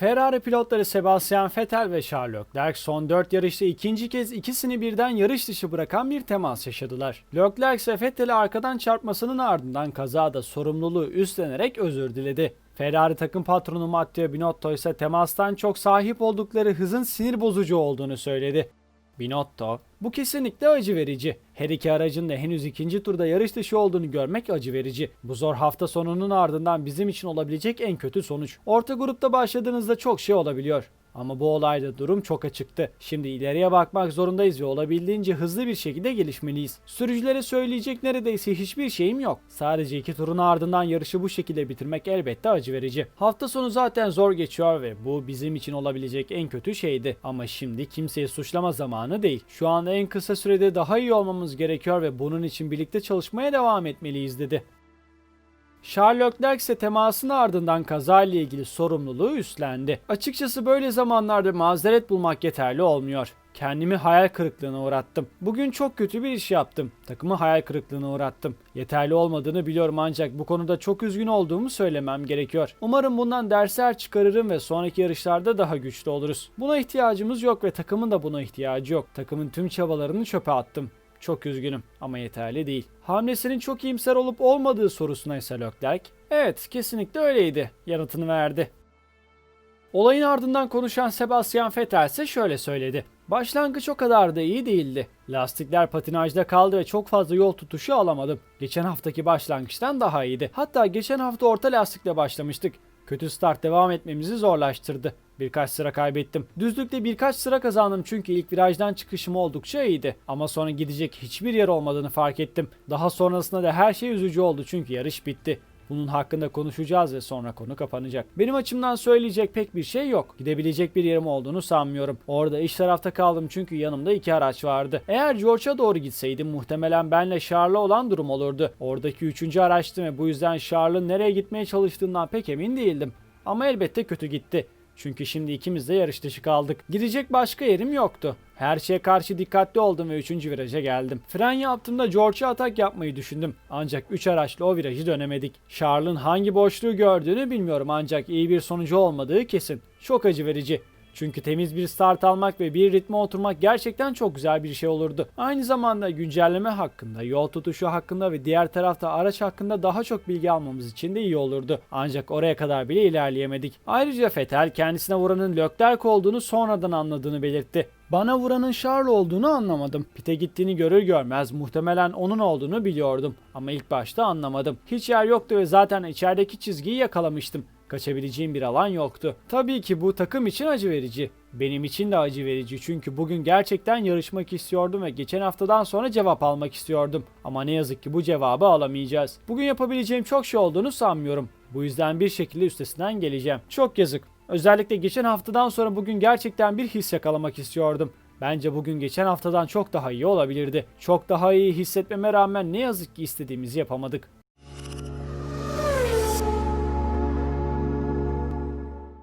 Ferrari pilotları Sebastian Vettel ve Charles Leclerc son 4 yarışta ikinci kez ikisini birden yarış dışı bırakan bir temas yaşadılar. Leclerc ise Vettel'i arkadan çarpmasının ardından kazada sorumluluğu üstlenerek özür diledi. Ferrari takım patronu Matteo Binotto ise temastan çok sahip oldukları hızın sinir bozucu olduğunu söyledi. Binotto, bu kesinlikle acı verici. Her iki aracın da henüz ikinci turda yarış dışı olduğunu görmek acı verici. Bu zor hafta sonunun ardından bizim için olabilecek en kötü sonuç. Orta grupta başladığınızda çok şey olabiliyor. Ama bu olayda durum çok açıktı. Şimdi ileriye bakmak zorundayız ve olabildiğince hızlı bir şekilde gelişmeliyiz. Sürücülere söyleyecek neredeyse hiçbir şeyim yok. Sadece iki turun ardından yarışı bu şekilde bitirmek elbette acı verici. Hafta sonu zaten zor geçiyor ve bu bizim için olabilecek en kötü şeydi. Ama şimdi kimseyi suçlama zamanı değil. Şu an en kısa sürede daha iyi olmamız gerekiyor ve bunun için birlikte çalışmaya devam etmeliyiz dedi. Charles Leclerc ise temasın ardından kazayla ilgili sorumluluğu üstlendi. Açıkçası böyle zamanlarda mazeret bulmak yeterli olmuyor. Kendimi hayal kırıklığına uğrattım. Bugün çok kötü bir iş yaptım. Takımı hayal kırıklığına uğrattım. Yeterli olmadığını biliyorum ancak bu konuda çok üzgün olduğumu söylemem gerekiyor. Umarım bundan dersler çıkarırım ve sonraki yarışlarda daha güçlü oluruz. Buna ihtiyacımız yok ve takımın da buna ihtiyacı yok. Takımın tüm çabalarını çöpe attım. Çok üzgünüm ama yeterli değil. Hamlesinin çok iyimser olup olmadığı sorusuna ise Leclerc, evet kesinlikle öyleydi yanıtını verdi. Olayın ardından konuşan Sebastian Vettel ise şöyle söyledi. Başlangıç o kadar da iyi değildi. Lastikler patinajda kaldı ve çok fazla yol tutuşu alamadım. Geçen haftaki başlangıçtan daha iyiydi. Hatta geçen hafta orta lastikle başlamıştık. Kötü start devam etmemizi zorlaştırdı. Birkaç sıra kaybettim. Düzlükte birkaç sıra kazandım çünkü ilk virajdan çıkışım oldukça iyiydi. Ama sonra gidecek hiçbir yer olmadığını fark ettim. Daha sonrasında da her şey üzücü oldu çünkü yarış bitti. Bunun hakkında konuşacağız ve sonra konu kapanacak. Benim açımdan söyleyecek pek bir şey yok. Gidebilecek bir yerim olduğunu sanmıyorum. Orada iç tarafta kaldım çünkü yanımda iki araç vardı. Eğer George'a doğru gitseydim muhtemelen benle Charles'a olan durum olurdu. Oradaki üçüncü araçtım ve bu yüzden Charles'ın nereye gitmeye çalıştığından pek emin değildim. Ama elbette kötü gitti. Çünkü şimdi ikimiz de yarış dışı kaldık. Gidecek başka yerim yoktu. Her şeye karşı dikkatli oldum ve 3. viraja geldim. Fren yaptığımda George'a atak yapmayı düşündüm. Ancak 3 araçla o virajı dönemedik. Charles'ın hangi boşluğu gördüğünü bilmiyorum ancak iyi bir sonucu olmadığı kesin. Çok acı verici. Çünkü temiz bir start almak ve bir ritme oturmak gerçekten çok güzel bir şey olurdu. Aynı zamanda güncelleme hakkında, yol tutuşu hakkında ve diğer tarafta araç hakkında daha çok bilgi almamız için de iyi olurdu. Ancak oraya kadar bile ilerleyemedik. Ayrıca Fetel kendisine vuranın Leclerc olduğunu sonradan anladığını belirtti. Bana vuranın Charles olduğunu anlamadım. Pite gittiğini görür görmez muhtemelen onun olduğunu biliyordum. Ama ilk başta anlamadım. Hiç yer yoktu ve zaten içerideki çizgiyi yakalamıştım. Kaçabileceğim bir alan yoktu. Tabii ki bu takım için acı verici. Benim için de acı verici çünkü bugün gerçekten yarışmak istiyordum ve geçen haftadan sonra cevap almak istiyordum. Ama ne yazık ki bu cevabı alamayacağız. Bugün yapabileceğim çok şey olduğunu sanmıyorum. Bu yüzden bir şekilde üstesinden geleceğim. Çok yazık. Özellikle geçen haftadan sonra bugün gerçekten bir his yakalamak istiyordum. Bence bugün geçen haftadan çok daha iyi olabilirdi. Çok daha iyi hissetmeme rağmen ne yazık ki istediğimizi yapamadık.